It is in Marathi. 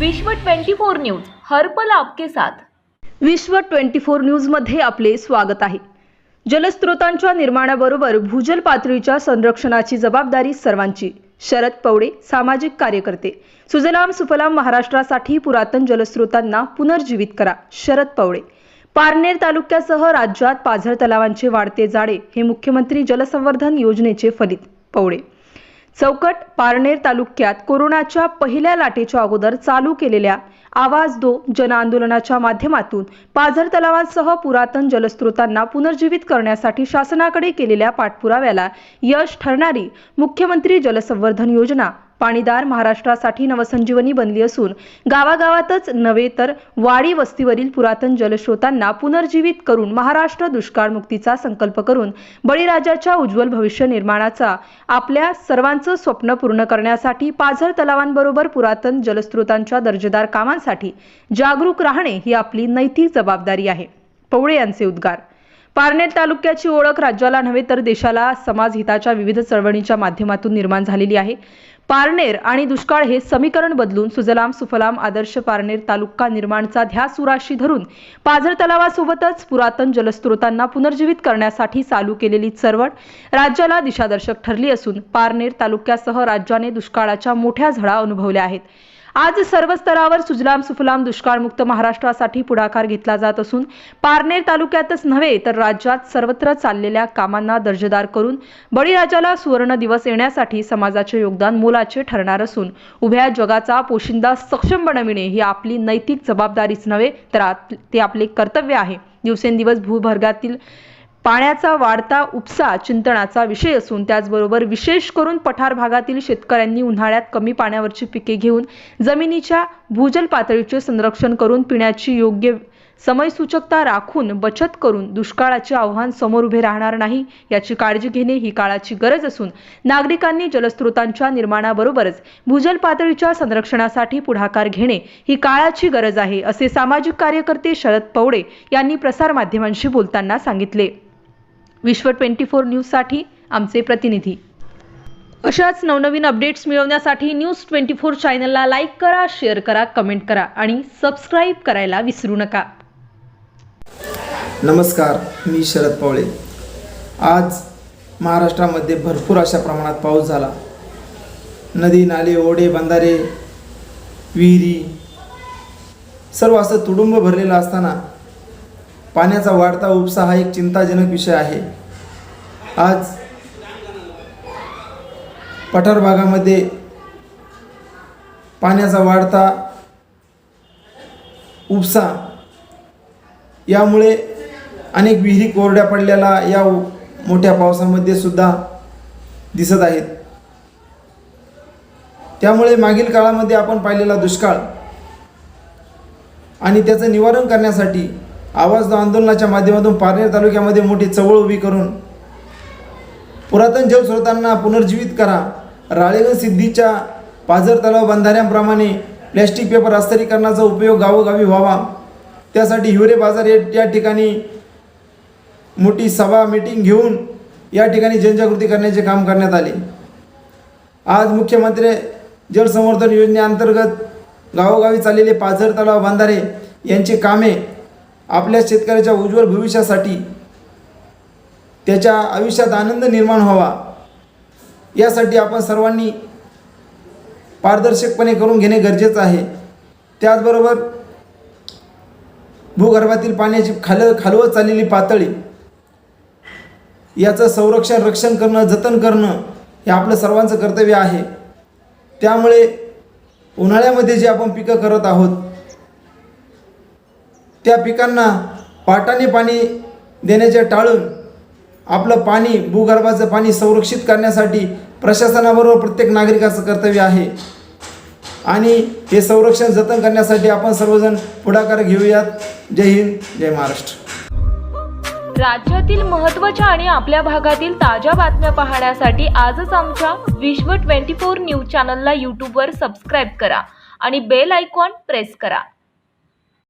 विश्व 24 न्यूज हर्पल आपके साथ. विश्व ट्वेंटी फोर न्यूजमध्ये आपले स्वागत आहे. जलस्रोतांच्या निर्माणाबरोबर भूजल पातळीच्या संरक्षणाची जबाबदारी सर्वांची. शरद पवडे सामाजिक कार्यकर्ते. सुजलाम सुफलाम महाराष्ट्रासाठी पुरातन जलस्रोतांना पुनर्जीवित करा शरद पवडे. पारनेर तालुक्यासह राज्यात पाझर तलावांचे वाढते जाडे हे मुख्यमंत्री जलसंवर्धन योजनेचे फलित पवडे. चौकट पारनेर तालुक्यात कोरोनाच्या पहिल्या लाटेच्या अगोदर चालू केलेल्या आवाज दो जन आंदोलनाच्या माध्यमातून पाझर तलावांसह पुरातन जलस्रोतांना पुनर्जीवित करण्यासाठी शासनाकडे केलेल्या पाठपुराव्याला यश ठरणारी मुख्यमंत्री जलसंवर्धन योजना पाणीदार महाराष्ट्रासाठी नवसंजीवनी बनली असून गावागावातच नव्हे तर वाडी वस्तीवरील पुरातन जलस्रोतांना पुनर्जीवित करून महाराष्ट्र दुष्काळमुक्तीचा संकल्प करून बळीराजाच्या उज्ज्वल भविष्य निर्माणाचा आपल्या सर्वांचं स्वप्न पूर्ण करण्यासाठी पाझर तलावांबरोबर पुरातन जलस्रोतांच्या दर्जेदार कामांसाठी जागरूक राहणे ही आपली नैतिक जबाबदारी आहे. पवळे यांचे उद्गार. पारनेर तालुक्याची ओळख राज्याला नव्हे तर देशाला. समाज हिताच्या विविध चळवळींच्या माध्यमातून निर्माण झालेली आहे. पारनेर आणि दुष्काळ हे समीकरण बदलून सुजलाम सुफलाम आदर्श पारनेर तालुका निर्माणचा ध्यास उराशी धरून पाझर तलावासोबतच पुरातन जलस्रोतांना पुनर्जीवित करण्यासाठी चालू केलेली चळवळ राज्याला दिशादर्शक ठरली असून पारनेर तालुक्यासह राज्याने दुष्काळाच्या मोठ्या झळा अनुभवल्या आहेत. आज सर्व स्तरावर सुजलाम सुफलाम दुष्काळमुक्त महाराष्ट्रासाठी पुढाकार घेतला जात असून पारनेर तालुक्यातच नव्हे तर राज्यात सर्वत्र चाललेल्या कामांना दर्जेदार करून बळीराजाला सुवर्ण दिवस येण्यासाठी समाजाचे योगदान मोलाचे ठरणार असून उभ्या जगाचा पोशिंदा सक्षम बनविणे ही आपली नैतिक जबाबदारीच नव्हे तर ते आपले कर्तव्य आहे. दिवसेंदिवस भूभर्गातील पाण्याचा वाढता उपसा चिंतनाचा विषय असून त्याचबरोबर विशेष करून पठार भागातील शेतकऱ्यांनी उन्हाळ्यात कमी पाण्यावरची पिके घेऊन जमिनीच्या भूजल पातळीचे संरक्षण करून पिण्याची योग्य समयसूचकता राखून बचत करून दुष्काळाचे आव्हान समोर उभे राहणार नाही याची काळजी घेणे ही काळाची गरज असून नागरिकांनी जलस्रोतांच्या निर्माणाबरोबरच भूजल पातळीच्या संरक्षणासाठी पुढाकार घेणे ही काळाची गरज आहे असे सामाजिक कार्यकर्ते शरद पवडे यांनी प्रसारमाध्यमांशी बोलताना सांगितले. विश्व ट्वेंटी फोर न्यूजसाठी आमचे प्रतिनिधी. अशाच नवनवीन अपडेट्स मिळवण्यासाठी न्यूज ट्वेंटी फोर चॅनलला लाईक करा शेअर करा कमेंट करा आणि सबस्क्राईब करायला विसरू नका. नमस्कार मी शरद पवळे. आज महाराष्ट्रामध्ये भरपूर अशा प्रमाणात पाऊस झाला. नदी नाले ओढे बंधारे विहिरी सर्व असं तुडुंब भरलेलं असताना पाण्याचा वाढता उपसा हा एक चिंताजनक विषय आहे. आज पठार भागामध्ये पाण्याचा वाढता उपसा यामुळे अनेक विहिरी कोरड्या पडलेला या उ- मोठ्या पावसामध्ये सुद्धा दिसत आहेत. त्यामुळे मागील काळामध्ये आपण पाहिलेला दुष्काळ आणि त्याचं निवारण करण्यासाठी आवाज आंदोलनाच्या माध्यमातून पारनेर तालुक्यामध्ये मोठी चळवळ उभी करून पुरातन जलस्रोतांना पुनर्जीवित करा. राळेगण सिद्धीच्या पाझर तलाव बंधाऱ्यांप्रमाणे प्लॅस्टिक पेपर अस्तरीकरणाचा उपयोग गावोगावी व्हावा. त्यासाठी हिवरे बाजार या या ठिकाणी मोठी सभा मीटिंग घेऊन या ठिकाणी जनजागृती करण्याचे काम करण्यात आले. आज मुख्यमंत्री जलसंवर्धन योजनेअंतर्गत गावोगावी चाललेले पाझर तलाव बांधारे यांची कामे आपल्या शेतकऱ्याच्या उज्ज्वल भविष्यासाठी त्याच्या आयुष्यात आनंद निर्माण व्हावा. यासाठी आपण सर्वांनी पारदर्शकपणे करून घेणे गरजेचं आहे. त्याचबरोबर भूगर्भातील पाण्याची खाल खालवत चाललेली पातळी याचं संरक्षण रक्षण करणं जतन करणं हे आपलं सर्वांचं कर्तव्य आहे. त्यामुळे उन्हाळ्यामध्ये जे आपण पिकं करत आहोत त्या पिकांना पाटाने पाणी देण्याचे टाळून आपलं पाणी भूगर्भाचं पाणी संरक्षित करण्यासाठी प्रशासनाबरोबर प्रत्येक नागरिकाचं कर्तव्य आहे. आणि हे संरक्षण जतन करण्यासाठी आपण सर्वजण पुढाकार घेऊयात. जय हिंद जय महाराष्ट्र. राज्यातील महत्त्वाच्या आणि आपल्या भागातील ताज्या बातम्या पाहण्यासाठी आजच आमच्या विश्व 24 न्यूज चॅनलला यूट्यूबवर सबस्क्राईब करा आणि बेल आयकॉन प्रेस करा.